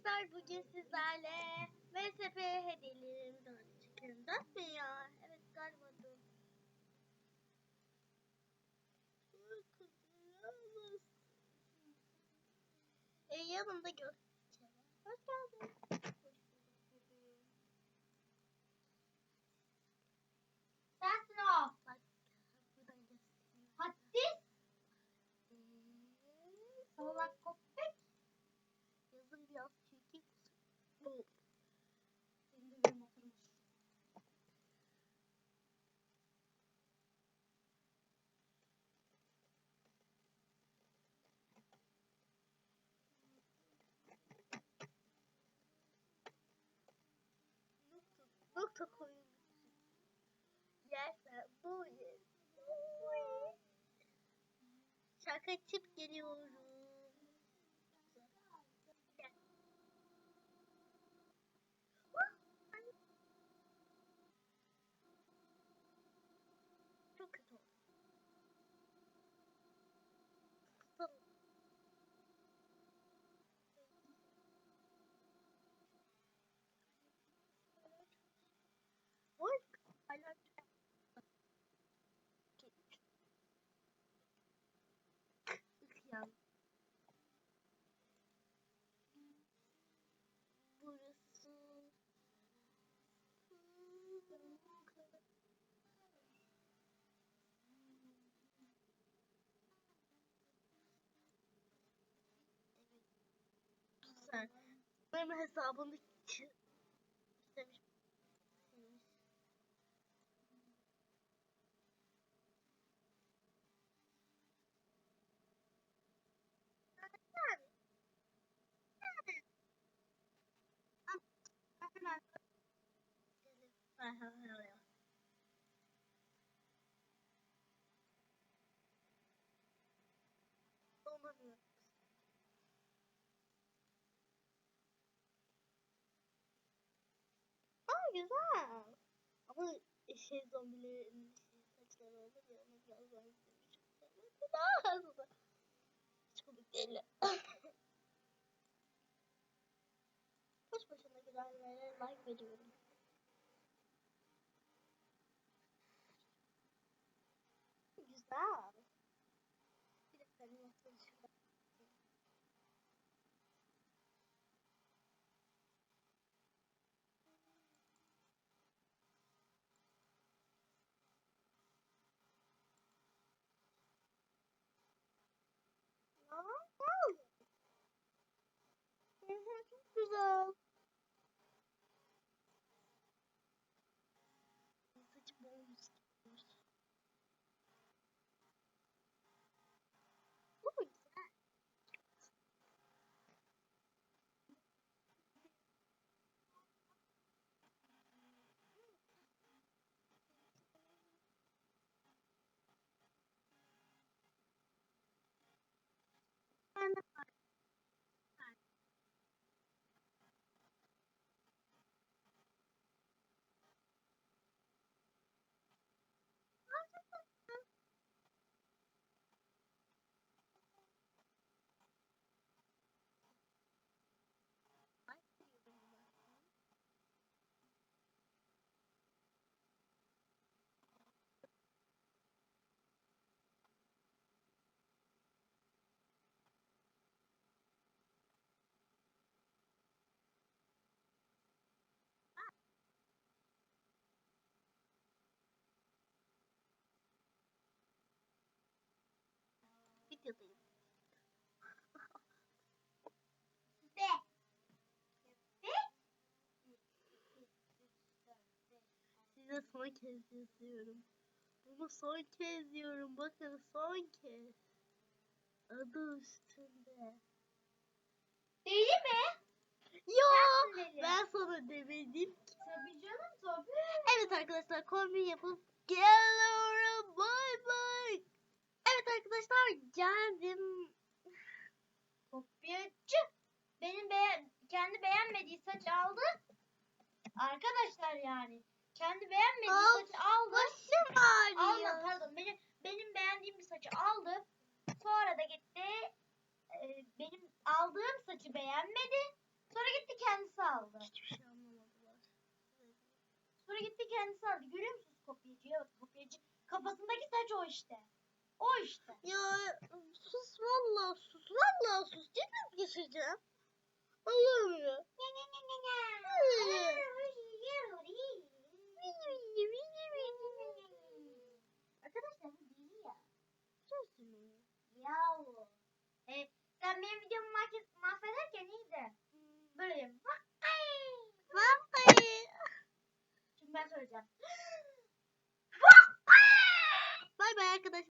arkadaşlar bugün sizlerle VSP hediyelerimi dağıtacağım. Dört mü ya? Evet galiba dört. E, yanımda var. Hoş geldin. Şaka açıp geliyorum. Güzel. Benim hesabımda ç- istemiş. Güzel. Ama şey zombilerin şey saçları olur ya ona biraz benzemiş. Daha hızlı. Hiç komik değil. Boş boşuna gülenlere like veriyorum. Güzel. Çok güzel. Saçı bomboş gitmiş. Bu güzel? Ben. Size son kez yazıyorum. Bunu son kez diyorum. Bakın son kez. Adı üstünde. Deli mi? Yo, deli. ben sana demedim ki. Tabii canım tabii. Evet arkadaşlar kombin yapıp geliyorum. Bay bay. Evet arkadaşlar geldim. Kopyacı. Benim beğen kendi beğenmediği saç aldı. Arkadaşlar yani. Kendi beğenmediği Of, saçı aldı. Başım Alma ağrıyor. pardon. Benim, benim beğendiğim bir saçı aldı. Sonra da gitti. e, benim aldığım saçı beğenmedi. Sonra kendisi aldı. Hiçbir şey anlamadılar. Sonra gitti kendisi aldı. Görüyor musunuz kopyacıya kopyacı. Kafasındaki saç o işte. O işte. Ya sus vallahi sus. Vallahi sus. Cennet geçireceğim. Allah'ım ya. Nye nye nye nye nye.